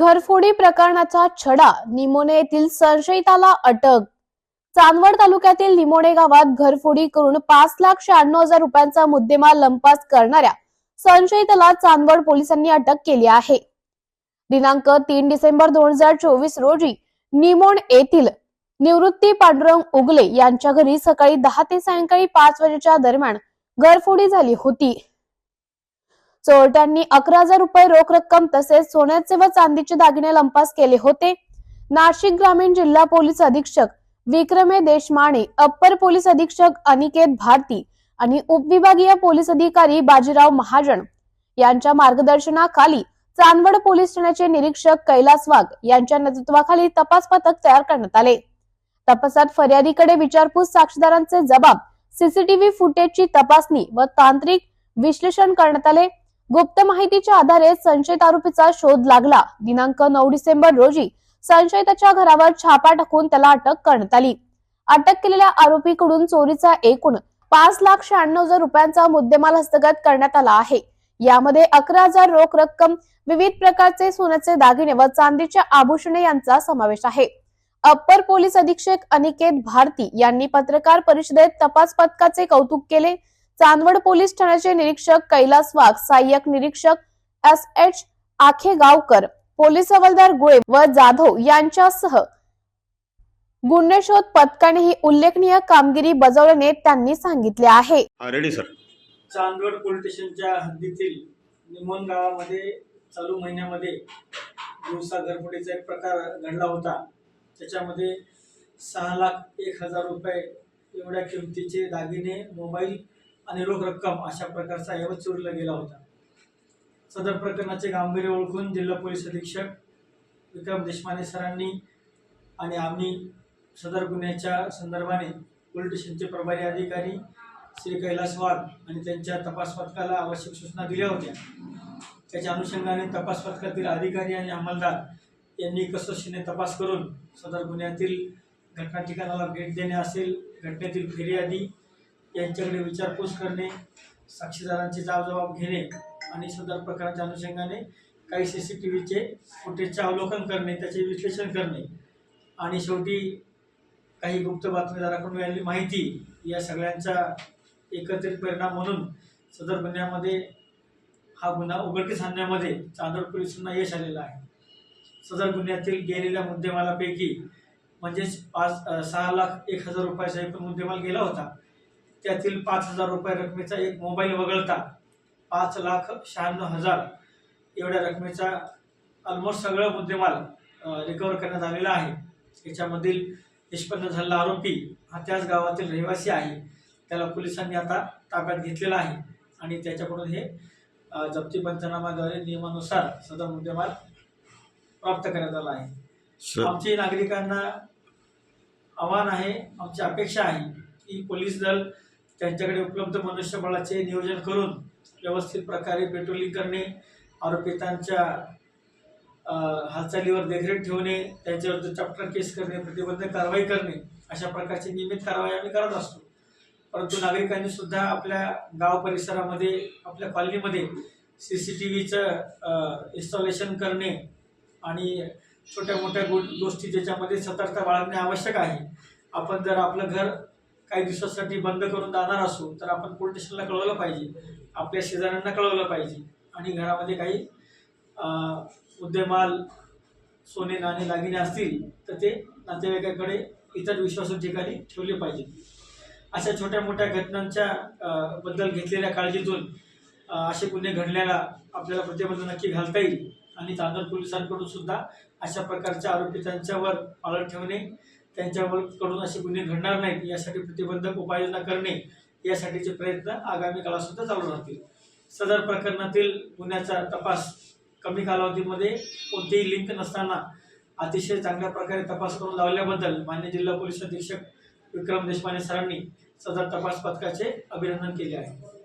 घरफोडी प्रकरणाचा छडा निमोणे येथील संशयिताला अटक. चांदवड तालुक्यातील निमोणे गावात घरफोडी करून पाच लाख शहाण्णव हजार रुपयांचा मुद्देमाल लंपास करणाऱ्या संशयिताला चांदवड पोलिसांनी अटक केली आहे. दिनांक तीन डिसेंबर दोन हजार चोवीस रोजी निमोण येथील निवृत्ती पांडुरंग उगले यांच्या घरी सकाळी दहा ते सायंकाळी पाच वाजेच्या दरम्यान घरफोडी झाली होती. चोरट्यांनी अकरा हजार रुपये रोख रक्कम तसेच सोन्याचे व चांदीचे दागिने लंपास केले होते. नाशिक ग्रामीण जिल्हा पोलीस अधीक्षक विक्रमे देशमाणे अप्पर पोलीस अधीक्षक अनिकेत भारती आणि उपविभागीय पोलीस अधिकारी बाजीराव महाजन यांच्या मार्गदर्शनाखाली चांदवड पोलीस ठाण्याचे निरीक्षक कैलास वाघ यांच्या नेतृत्वाखाली तपास पथक तयार करण्यात आले. तपासात फर्यादीकडे विचारपूस साक्षीदारांचे जबाब सीसीटीव्ही फुटेजची तपासणी व तांत्रिक विश्लेषण करण्यात आले. गुप्त माहितीच्या आधारे संशयित आरोपीचा शोध लागला. दिनांक नऊ डिसेंबर रोजी संशयिताच्या घरावर छापा टाकून त्याला अटक करण्यात आली. अटक केलेल्या आरोपीकडून चोरीचा एकूण पाच लाख शहाण्णव हजार रुपयांचा मुद्देमाल हस्तगत करण्यात आला आहे. यामध्ये अकरा हजार रोख रक्कम विविध प्रकारचे सोन्याचे दागिने व चांदीच्या आभूषणे यांचा समावेश आहे. अप्पर पोलीस अधीक्षक अनिकेत भारती यांनी पत्रकार परिषदेत तपास पथकाचे कौतुक केले. चांदवड पोलीस ठाण्याचे निरीक्षक कैलास वाघ सहाय्यक निरीक्षक एस एच आखेगावकर पोलीस हवालदार गुळे व जाधव यांच्यासह गुन्हे शोध पथकाने ही उल्लेखनीय कामगिरी बजावल्याने त्यांनी सांगितले आहे. हा रेडी सर चांदवड पोलीस स्टेशनच्या हद्दीतील निमोन गावामध्ये चालू महिन्यामध्ये दिवसा घरफोडीचा एक प्रकार घडला होता. त्याच्यामध्ये सहा लाख एक हजार रुपये एवढ्या किमतीचे दागिने मोबाईल आणि रोख रक्कम अशा प्रकारचा ऐवज चोरीला गेला होता. सदर प्रकरणाचे गांभीर्य ओळखून जिल्हा पोलीस अधीक्षक विक्रम देशमाने सरांनी आणि आम्ही सदर गुन्ह्याच्या संदर्भाने पोलीस स्टेशनचे प्रभारी अधिकारी श्री कैलास वाघ आणि त्यांच्या तपास पथकाला आवश्यक सूचना दिल्या होत्या. त्याच्या अनुषंगाने तपास पथकातील अधिकारी आणि अंमलदार यांनी कसोशीने तपास करून सदर गुन्ह्यातील घटना ठिकाणाला भेट देणे असेल घटनेतील फिर्यादी यांच्याकडे विचारपूस करणे साक्षीदारांचे जाब घेणे आणि सदर प्रकरणाच्या अनुषंगाने काही सी सी टी व्हीचे फुटेजचे अवलोकन करणे त्याचे विश्लेषण करणे. आणि शेवटी काही गुप्त बातमीदाराकडून मिळालेली माहिती या सगळ्यांचा एकत्रित परिणाम म्हणून सदर गुन्ह्यामध्ये हा गुन्हा उघडकीस आणण्यामध्ये चांदोड पोलिसांना यश आलेलं आहे. सदर गुन्ह्यातील गेलेल्या मुद्देमालापैकी म्हणजेच पाच सहा लाख एक हजार रुपयाचा एकूण मुद्देमाल गेला होता. त्यातील पाच हजार रुपये रकमेचा एक मोबाईल वगळता पाच लाख शहाण्णव हजार एवढ्या रकमेचा ऑलमोस्ट सगळं मुद्देमाल रिकवर करण्यात आलेला आहे. याच्यामधील निष्पन्न झालेला आरोपी हा त्याच गावातील रहिवासी आहे. त्याला पोलिसांनी आता ताब्यात घेतलेला आहे आणि त्याच्याकडून हे जप्ती पंचनामाद्वारे नियमानुसार सदर मुद्देमाल प्राप्त करण्यात आला आहे. आमची नागरिकांना आव्हान आहे आमची अपेक्षा आहे की पोलीस दल त्यांच्याकडे उपलब्ध मनुष्यबळाचे नियोजन करून व्यवस्थित प्रकारे पेट्रोलिंग करणे आरोपितांच्या हालचालीवर देखरेख ठेवणे त्यांच्यावर चॅप्टर केस करणे प्रतिबंधक कारवाई करणे अशा प्रकारची नियमित कारवाई आम्ही करत असतो. परंतु नागरिकांनी सुद्धा आपल्या गाव परिसरामध्ये आपल्या कॉलनीमध्ये सी सी टी व्हीचं इन्स्टॉलेशन करणे आणि छोट्या मोठ्या गो गोष्टी ज्याच्यामध्ये सतर्कता बाळगणे आवश्यक आहे. आपण जर आपलं घर काही दिवसासाठी बंद करून जाणार असू तर आपण पोलीस स्टेशनला कळवलं पाहिजे. आपल्या शेजाऱ्यांना कळवलं पाहिजे. आणि घरामध्ये काही मुद्देमाल सोने नाणे दागिने असतील तर ते नातेवाईकाकडे इतर विश्वासू ठिकाणी ठेवले पाहिजे. अशा छोट्या मोठ्या घटनांच्या बद्दल घेतलेल्या काळजीतून असे गुन्हे घडल्याला आपल्याला प्रतिबंध नक्की घालता येईल. आणि चांदोड पोलिसांकडून सुद्धा अशा प्रकारच्या आरोपितांच्यावर पाळत ठेवणे त्यांच्याकडून असे गुन्हे घडणार नाहीत. यासाठी प्रतिबंधक उपाययोजना करणे यासाठीचे प्रयत्न आगामी काळात सुद्धा चालू राहतील. सदर प्रकरणातील गुन्ह्याचा तपास कमी कालावधीमध्ये कोणतीही लिंक नसताना अतिशय चांगल्या प्रकारे तपास करून लावल्याबद्दल मान्य जिल्हा पोलीस अधीक्षक विक्रम देशपांडे सरांनी सदर तपास पथकाचे अभिनंदन केले आहे.